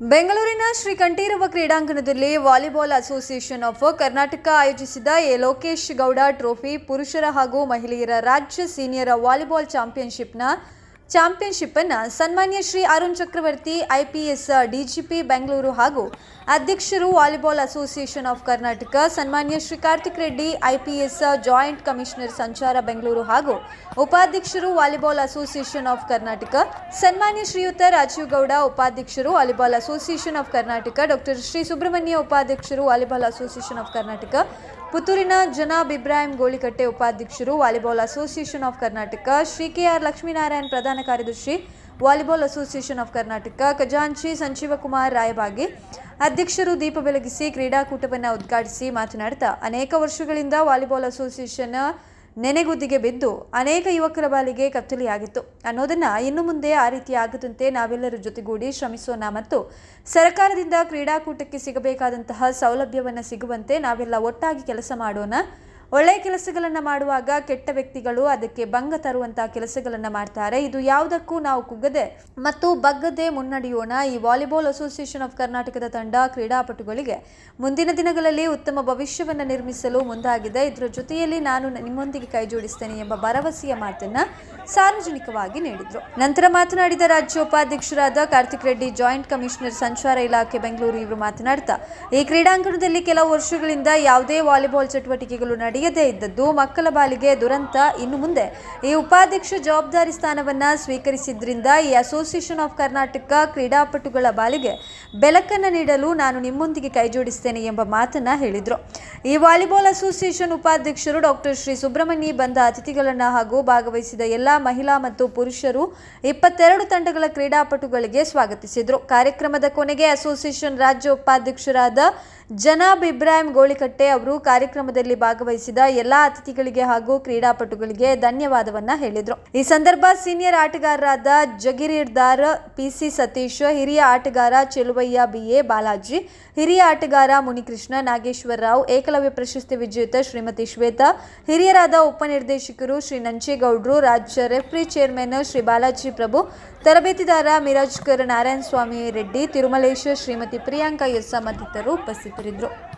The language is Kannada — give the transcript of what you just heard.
ಬೆಂಗಳೂರಿನ ಶ್ರೀ ಕಂಠೀರವ ಕ್ರೀಡಾಂಗಣದಲ್ಲಿ ವಾಲಿಬಾಲ್ ಅಸೋಸಿಯೇಷನ್ ಆಫ್ ಕರ್ನಾಟಕ ಆಯೋಜಿಸಿದ ಎ ಲೋಕೇಶ್ ಗೌಡ ಟ್ರೋಫಿ ಪುರುಷರ ಹಾಗೂ ಮಹಿಳೆಯರ ರಾಜ್ಯ ಸೀನಿಯರ್ ವಾಲಿಬಾಲ್ ಚಾಂಪಿಯನ್ಶಿಪ್ನ ಚಾಂಪಿಯನ್ಶಿಪ್ ಅನ್ನು ಸನ್ಮಾನ್ಯ ಶ್ರೀ ಅರುಣ್ ಚಕ್ರವರ್ತಿ ಐಪಿಎಸ್ ಡಿಜಿಪಿ ಬೆಂಗಳೂರು ಹಾಗೂ ಅಧ್ಯಕ್ಷರು ವಾಲಿಬಾಲ್ ಅಸೋಸಿಯೇಷನ್ ಆಫ್ ಕರ್ನಾಟಕ, ಸನ್ಮಾನ್ಯ Shri Karthik Reddy IPS joint commissioner ಸಂಚಾರ ಬೆಂಗಳೂರು ಹಾಗೂ ಉಪಾಧ್ಯಕ್ಷರು ವಾಲಿಬಾಲ್ ಅಸೋಸಿಯೇಷನ್ ಆಫ್ ಕರ್ನಾಟಕ, ಸನ್ಮಾನ್ಯ ಶ್ರೀಯುತ ರಾಜೀವ್ ಗೌಡ, ಉಪಾಧ್ಯಕ್ಷರು volleyball association of Karnataka, doctor Shri Subrahmanya, ಉಪಾಧ್ಯಕ್ಷರು ವಾಲಿಬಾಲ್ ಅಸೋಸಿಯೇಷನ್ ಆಫ್ ಕರ್ನಾಟಕ ಪುತ್ತೂರಿನ ಜನಾಬ್ ಇಬ್ರಾಹಿಂ ಗೋಳಿಕಟ್ಟೆ ಉಪಾಧ್ಯಕ್ಷರು volleyball association of Karnataka, Shri K R Lakshminarayan ಪ್ರಧಾನ ಕಾರ್ಯದರ್ಶಿ, ವಾಲಿಬಾಲ್ ಅಸೋಸಿಯೇಷನ್ ಆಫ್ ಕರ್ನಾಟಕ, ಖಜಾಂಚಿ ಸಂಜೀವಕುಮಾರ್ ರಾಯಬಾಗಿ, ಅಧ್ಯಕ್ಷರು ದೀಪ ಬೆಳಗಿಸಿ ಕ್ರೀಡಾಕೂಟವನ್ನು ಉದ್ಘಾಟಿಸಿ ಮಾತನಾಡ್ತಾ, ಅನೇಕ ವರ್ಷಗಳಿಂದ ವಾಲಿಬಾಲ್ ಅಸೋಸಿಯೇಷನ್ ನೆನೆಗುದ್ದಿಗೆ ಬಿದ್ದು ಅನೇಕ ಯುವಕರ ಬಾಲಿಗೆ ಕತ್ತಲಿಯಾಗಿತ್ತು. ಅನ್ನೋದನ್ನ ಇನ್ನು ಮುಂದೆ ಆ ರೀತಿ ಆಗದಂತೆ ನಾವೆಲ್ಲರ ಜೊತೆಗೂಡಿ ಶ್ರಮಿಸೋಣ ಮತ್ತು ಸರ್ಕಾರದಿಂದ ಕ್ರೀಡಾಕೂಟಕ್ಕೆ ಸಿಗಬೇಕಾದಂತಹ ಸೌಲಭ್ಯವನ್ನು ಸಿಗುವಂತೆ ನಾವೆಲ್ಲ ಒಟ್ಟಾಗಿ ಕೆಲಸ ಮಾಡೋಣ. ಒಳ್ಳೆಯ ಕೆಲಸಗಳನ್ನು ಮಾಡುವಾಗ ಕೆಟ್ಟ ವ್ಯಕ್ತಿಗಳು ಅದಕ್ಕೆ ಭಂಗ ತರುವಂತಹ ಕೆಲಸಗಳನ್ನು ಮಾಡ್ತಾರೆ. ಇದು ಯಾವುದಕ್ಕೂ ನಾವು ಕುಗ್ಗದೆ ಮತ್ತು ಬಗ್ಗದೆ ಮುನ್ನಡೆಯೋಣ. ಈ ವಾಲಿಬಾಲ್ ಅಸೋಸಿಯೇಷನ್ ಆಫ್ ಕರ್ನಾಟಕದ ತಂಡ ಕ್ರೀಡಾಪಟುಗಳಿಗೆ ಮುಂದಿನ ದಿನಗಳಲ್ಲಿ ಉತ್ತಮ ಭವಿಷ್ಯವನ್ನು ನಿರ್ಮಿಸಲು ಮುಂದಾಗಿದೆ. ಇದರ ಜೊತೆಯಲ್ಲಿ ನಾನು ನಿಮ್ಮೊಂದಿಗೆ ಕೈ ಜೋಡಿಸ್ತೇನೆ ಎಂಬ ಭರವಸೆಯ ಮಾತನ್ನ ಸಾರ್ವಜನಿಕವಾಗಿ ನೀಡಿದರು. ನಂತರ ಮಾತನಾಡಿದ ರಾಜ್ಯ ಉಪಾಧ್ಯಕ್ಷರಾದ ಕಾರ್ತಿಕ್ ರೆಡ್ಡಿ, ಜಾಯಿಂಟ್ ಕಮಿಷನರ್ ಸಂಚಾರ ಇಲಾಖೆ ಬೆಂಗಳೂರು ಇವರು ಮಾತನಾಡ್ತಾ, ಈ ಕ್ರೀಡಾಂಗಣದಲ್ಲಿ ಕೆಲವು ವರ್ಷಗಳಿಂದ ಯಾವುದೇ ವಾಲಿಬಾಲ್ ಚಟುವಟಿಕೆಗಳು ನಡೆಯದೇ ಇದ್ದದ್ದು ಮಕ್ಕಳ ಬಾಲಿಗೆ ದುರಂತ. ಇನ್ನು ಮುಂದೆ ಈ ಉಪಾಧ್ಯಕ್ಷ ಜವಾಬ್ದಾರಿ ಸ್ಥಾನವನ್ನ ಸ್ವೀಕರಿಸಿದ್ರಿಂದ ಈ ಅಸೋಸಿಯೇಷನ್ ಆಫ್ ಕರ್ನಾಟಕ ಕ್ರೀಡಾಪಟುಗಳ ಬಾಲಿಗೆ ಬೆಳಕನ್ನು ನೀಡಲು ನಾನು ನಿಮ್ಮೊಂದಿಗೆ ಕೈಜೋಡಿಸ್ತೇನೆ ಎಂಬ ಮಾತನ್ನ ಹೇಳಿದರು. ಈ ವಾಲಿಬಾಲ್ ಅಸೋಸಿಯೇಷನ್ ಉಪಾಧ್ಯಕ್ಷರು ಡಾಕ್ಟರ್ ಶ್ರೀ ಸುಬ್ರಹ್ಮಣ್ಯ ಬಂದ ಅತಿಥಿಗಳನ್ನ ಹಾಗೂ ಭಾಗವಹಿಸಿದ ಎಲ್ಲ ಮಹಿಳಾ ಮತ್ತು ಪುರುಷರು ಇಪ್ಪತ್ತೆರಡು ತಂಡಗಳ ಕ್ರೀಡಾಪಟುಗಳಿಗೆ ಸ್ವಾಗತಿಸಿದರು. ಕಾರ್ಯಕ್ರಮದ ಕೊನೆಗೆ ಅಸೋಸಿಯೇಷನ್ ರಾಜ್ಯ ಉಪಾಧ್ಯಕ್ಷರಾದ ಜನಾಬ್ ಇಬ್ರಾಹಿಂ ಗೋಳಿಕಟ್ಟೆ ಅವರು ಕಾರ್ಯಕ್ರಮದಲ್ಲಿ ಭಾಗವಹಿಸಿದ ಎಲ್ಲ ಅತಿಥಿಗಳಿಗೆ ಹಾಗೂ ಕ್ರೀಡಾಪಟುಗಳಿಗೆ ಧನ್ಯವಾದವನ್ನ ಹೇಳಿದರು. ಈ ಸಂದರ್ಭ ಸೀನಿಯರ್ ಆಟಗಾರರಾದ ಜಗಿರಿರ್ದಾರ್ ಪಿಸಿ ಸತೀಶ್, ಹಿರಿಯ ಆಟಗಾರ ಚೆಲುವಯ್ಯ ಬಿಎ ಬಾಲಾಜಿ, ಹಿರಿಯ ಆಟಗಾರ ಮುನಿಕೃಷ್ಣ ನಾಗೇಶ್ವರ ರಾವ್, ಏಕಲವ್ಯ ಪ್ರಶಸ್ತಿ ವಿಜೇತ ಶ್ರೀಮತಿ ಶ್ವೇತಾ, ಹಿರಿಯರಾದ ಉಪನಿರ್ದೇಶಕರು ಶ್ರೀ ನಂಚೇಗೌಡರು, ರಾಜ್ಯ ರೆಫ್ರಿ ಚೇರ್ಮನ್ ಶ್ರೀ ಬಾಲಾಜಿ ಪ್ರಭು, ತರಬೇತಿದಾರ ಮಿರಾಜ್ಕರ್ ನಾರಾಯಣ ಸ್ವಾಮಿ ರೆಡ್ಡಿ, ತಿರುಮಲೇಶ್ ಶ್ರೀಮತಿ ಪ್ರಿಯಾಂಕಾ ಯಸ್ಸಾ ಮತ್ತಿತರರು ಉಪಸ್ಥಿತರಿದ್ದರು.